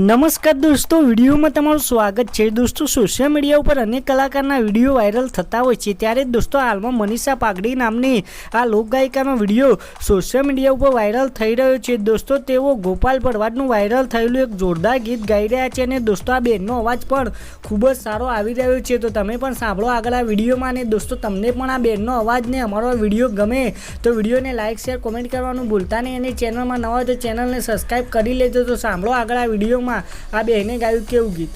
નમસ્કાર દોસ્તો, વિડીયોમાં તમારું સ્વાગત છે. દોસ્તો સોશિયલ મીડિયા ઉપર અનેક કલાકારના વીડિયો વાયરલ થતા હોય છે. ત્યારે દોસ્તો, હાલમાં મનીષા પાગડી નામની આ લોકગાયિકાનો વીડિયો સોશિયલ મીડિયા ઉપર વાયરલ થઈ રહ્યો છે. દોસ્તો, તેઓ ગોપાલ ભરવાડનું વાયરલ થયેલું એક જોરદાર ગીત ગાઈ રહ્યા છે અને દોસ્તો, આ બેનનો અવાજ પણ ખૂબ જ સારો આવી રહ્યો છે. તો તમે પણ સાંભળો આગળ આ વિડીયોમાં અને દોસ્તો, તમને પણ આ બેનનો અવાજ ને અમારો વીડિયો ગમે તો વિડીયોને લાઇક શેર કોમેન્ટ કરવાનું ભૂલતા નહીં અને ચેનલમાં નવા તો ચેનલને સબસ્ક્રાઈબ કરી લેજો. તો સાંભળો આગળ આ વિડીયોમાં. આ બેને ગાયું કેવું ગીત?